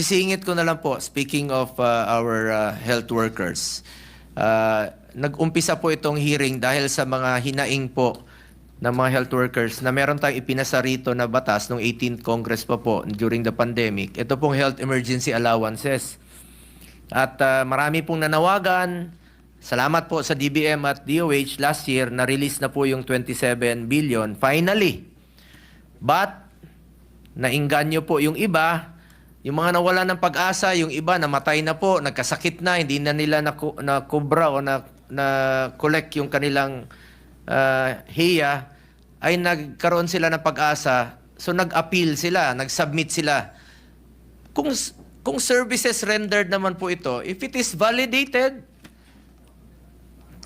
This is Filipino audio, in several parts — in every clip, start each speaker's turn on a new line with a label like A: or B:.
A: sisingit ko na lang po, speaking of uh, our uh, health workers, uh, nag-umpisa po itong hearing dahil sa mga hinaing po ng mga health workers na meron tayong ipinasa rito na batas noong 18th Congress pa po during the pandemic. Ito pong health emergency allowances. At uh, marami pong nanawagan. Salamat po sa DBM at DOH last year na-release na po yung 27 billion finally. But nainganyo po yung iba, yung mga nawala ng pag-asa, yung iba namatay na po, nagkasakit na, hindi na nila naku- nakubra o na, na collect yung kanilang uh, hiya, ay nagkaroon sila ng pag-asa. So nag-appeal sila, nag-submit sila. Kung kung services rendered naman po ito, if it is validated,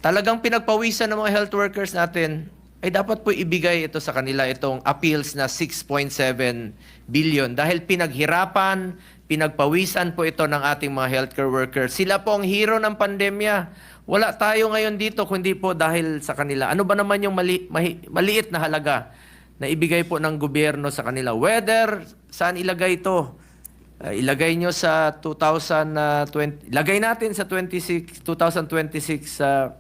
A: talagang pinagpawisan ng mga health workers natin, ay dapat po ibigay ito sa kanila itong appeals na 6.7 billion dahil pinaghirapan, pinagpawisan po ito ng ating mga healthcare workers. Sila po ang hero ng pandemya. Wala tayo ngayon dito kundi po dahil sa kanila. Ano ba naman yung mali, mahi- maliit na halaga na ibigay po ng gobyerno sa kanila? Whether saan ilagay ito? Uh, ilagay nyo sa 2020, ilagay natin sa 26, 2026 uh,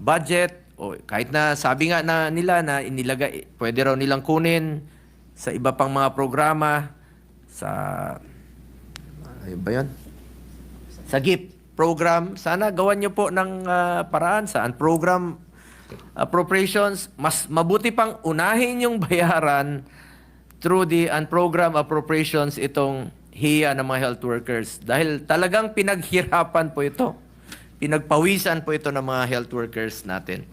A: budget o kahit na sabi nga na nila na inilagay pwede raw nilang kunin sa iba pang mga programa sa ano ba 'yon? Sa GIP program, sana gawan niyo po ng ah, paraan saan program appropriations. Mas mabuti pang unahin yung bayaran through the unprogram appropriations itong hiya ng mga health workers. Dahil talagang pinaghirapan po ito pinagpawisan po ito ng mga health workers natin